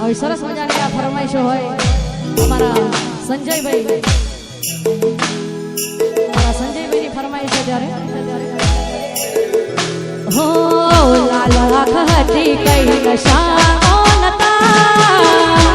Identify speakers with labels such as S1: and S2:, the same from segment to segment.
S1: હવે સરસ મજાની આ ફરમાઈશો હોય અમારા સંજયભાઈ. અમારા સંજયભાઈની ફરમાઈશો ત્યારે. હો, લાલ હતી કઈ નશા ઓનતા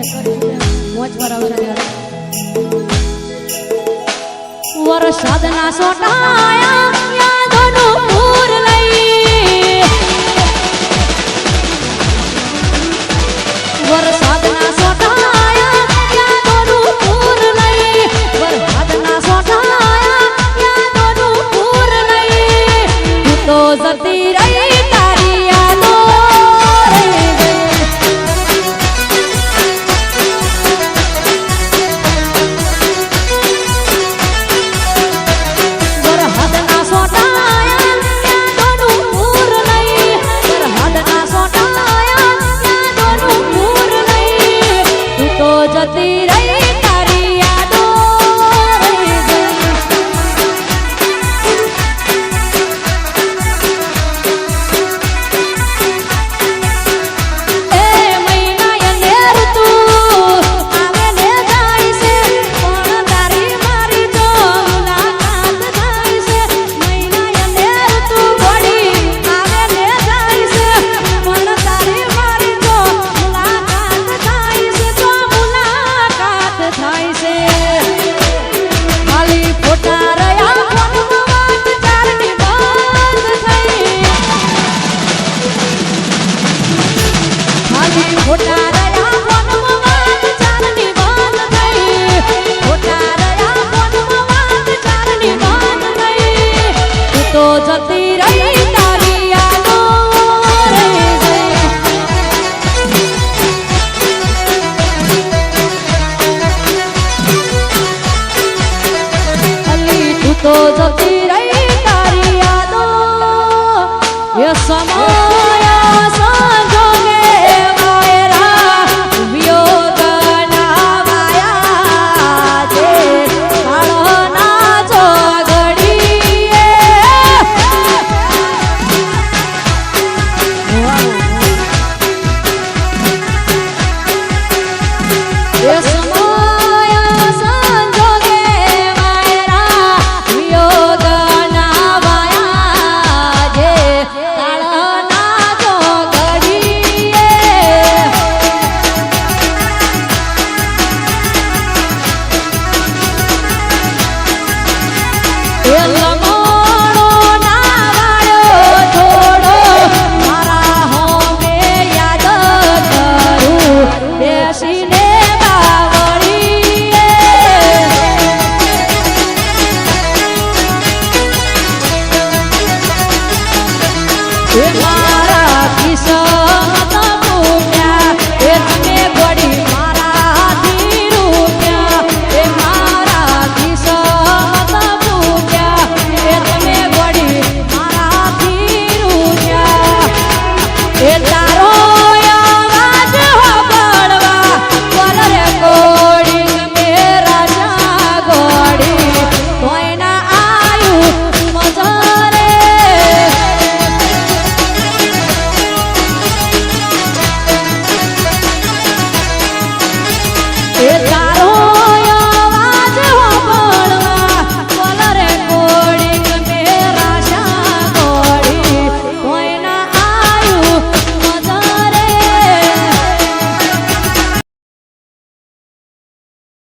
S1: મોજ આવશે ત્યારે સોટાયા